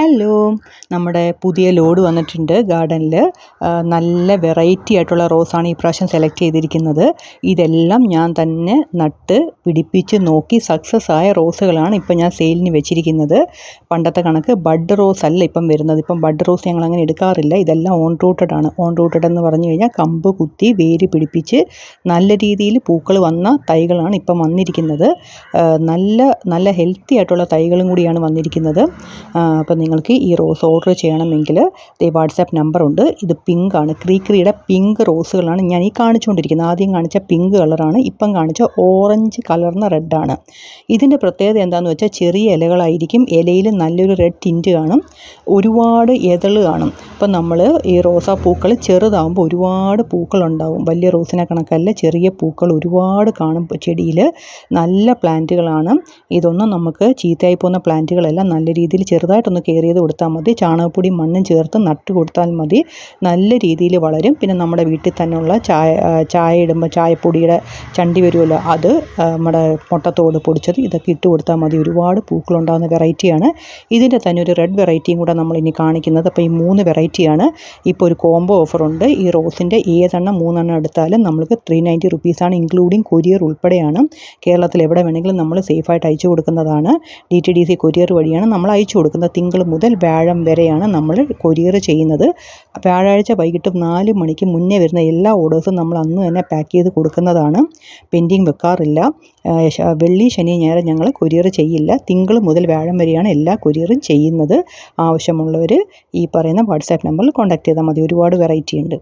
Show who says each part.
Speaker 1: Hello. നമ്മുടെ പുതിയ load വന്നിട്ടുണ്ട് ഗാർഡനിൽ. നല്ല വെറൈറ്റി ആയിട്ടുള്ള റോസാണ് ഈ പ്രാവശ്യം സെലക്ട് ചെയ്തിരിക്കുന്നത്. ഇതെല്ലാം ഞാൻ തന്നെ നട്ട് പിടിപ്പിച്ച് നോക്കി സക്സസ് ആയ റോസുകളാണ് ഇപ്പം ഞാൻ സെയിലിന് വെച്ചിരിക്കുന്നത്. പണ്ടത്തെ കണക്ക് ബഡ് റോസ് അല്ല ഇപ്പം വരുന്നത്. ഇപ്പം ബഡ് റോസ് ഞങ്ങൾ അങ്ങനെ എടുക്കാറില്ല. ഇതെല്ലാം ഓൺ റൂട്ടഡ് ആണ്. ഓൺ റൂട്ടഡ് എന്ന് പറഞ്ഞു കഴിഞ്ഞാൽ കമ്പ് കുത്തി വേര് പിടിപ്പിച്ച് നല്ല രീതിയിൽ പൂക്കൾ വന്ന തൈകളാണ് ഇപ്പം വന്നിരിക്കുന്നത്. നല്ല നല്ല ഹെൽത്തി ആയിട്ടുള്ള തൈകളും കൂടിയാണ് വന്നിരിക്കുന്നത്. അപ്പം നിങ്ങൾക്ക് ഈ റോസ് ഓർഡർ ചെയ്യണമെങ്കിൽ ഈ വാട്സാപ്പ് നമ്പറുണ്ട് ഇത് പിങ്ക് ആണ്. ക്രീക്രിയുടെ പിങ്ക് റോസുകളാണ് ഞാൻ ഈ കാണിച്ചുകൊണ്ടിരിക്കുന്നത്. ആദ്യം കാണിച്ച പിങ്ക് കളറാണ് ഇപ്പം കാണിച്ച ഓറഞ്ച് കളർന്ന റെഡാണ് ഇതിന്റെ പ്രത്യേകത എന്താണെന്ന് വെച്ചാൽ ചെറിയ ഇലകളായിരിക്കും. ഇലയിൽ നല്ലൊരു റെഡ് ടിന്റ് കാണും. ഒരുപാട് ഇതൾ കാണും. ഇപ്പം നമ്മൾ ഈ റോസാ പൂക്കൾ ചെറുതാകുമ്പോൾ ഒരുപാട് പൂക്കളുണ്ടാവും. വലിയ റോസിനെ കണക്കല്ല ചെറിയ പൂക്കൾ ഒരുപാട് കാണും ചെടിയിൽ. നല്ല പ്ലാന്റുകളാണ് ഇതൊന്നും നമുക്ക് ചീത്തയായി പോകുന്ന പ്ലാന്റുകളെല്ലാം നല്ല രീതിയിൽ ചെറുതായിട്ടൊന്ന് കെയർ ചെയ്ത് കൊടുത്താൽ മതി. ചാണകപ്പൊടിയും മണ്ണും ചേർത്ത് നട്ട് കൊടുത്താൽ മതി. നല്ല രീതിയിൽ വളരും. പിന്നെ നമ്മുടെ വീട്ടിൽ തന്നെയുള്ള ചായ ചായ ഇടുമ്പോൾ ചായപ്പൊടിയുടെ ചണ്ടി വരുമല്ലോ അത് നമ്മുടെ മുട്ടത്തോട് പൊടിച്ചത് ഇതൊക്കെ ഇട്ട് കൊടുത്താൽ മതി. ഒരുപാട് പൂക്കളുണ്ടാകുന്ന വെറൈറ്റിയാണ്. ഇതിന്റെ തന്നെ ഒരു റെഡ് വെറൈറ്റിയും കൂടെ നമ്മൾ ഇനി കാണിക്കുന്നത്. അപ്പോൾ ഈ മൂന്ന് വെറൈറ്റിയാണ്. ഇപ്പോൾ ഒരു കോംബോ ഓഫറുണ്ട്. ഈ റോസിന്റെ ഏതെണ്ണം മൂന്നെണ്ണം എടുത്താലും നമ്മൾക്ക് ത്രീ നയന്റി റുപ്പീസാണ്. ഇൻക്ലൂഡിങ് കൊരിയർ ഉൾപ്പെടെയാണ്. കേരളത്തിൽ എവിടെ വേണമെങ്കിലും നമ്മൾ സേഫായിട്ട് അയച്ചു കൊടുക്കുന്നതാണ്. D T D C courier വഴിയാണ് നമ്മൾ അയച്ചു കൊടുക്കുന്നത്. മുതൽ വ്യാഴം വരെയാണ് നമ്മൾ കൊരിയർ ചെയ്യുന്നത്. വ്യാഴാഴ്ച വൈകിട്ട് നാല് മണിക്ക് മുന്നേ വരുന്ന എല്ലാ ഓർഡേഴ്സും നമ്മൾ അന്ന് തന്നെ പാക്ക് ചെയ്ത് കൊടുക്കുന്നതാണ്. പെൻഡിങ് വെക്കാറില്ല. വെള്ളി ശനി ഞായർ ഞങ്ങൾ കൊരിയർ ചെയ്യില്ല. തിങ്കൾ മുതൽ വ്യാഴം വരെയാണ് എല്ലാ കൊരിയറും ചെയ്യുന്നത്. ആവശ്യമുള്ളവർ ഈ പറയുന്ന വാട്സാപ്പ് നമ്പറിൽ കോൺടാക്ട് ചെയ്താൽ മതി. ഒരുപാട് വെറൈറ്റി ഉണ്ട്.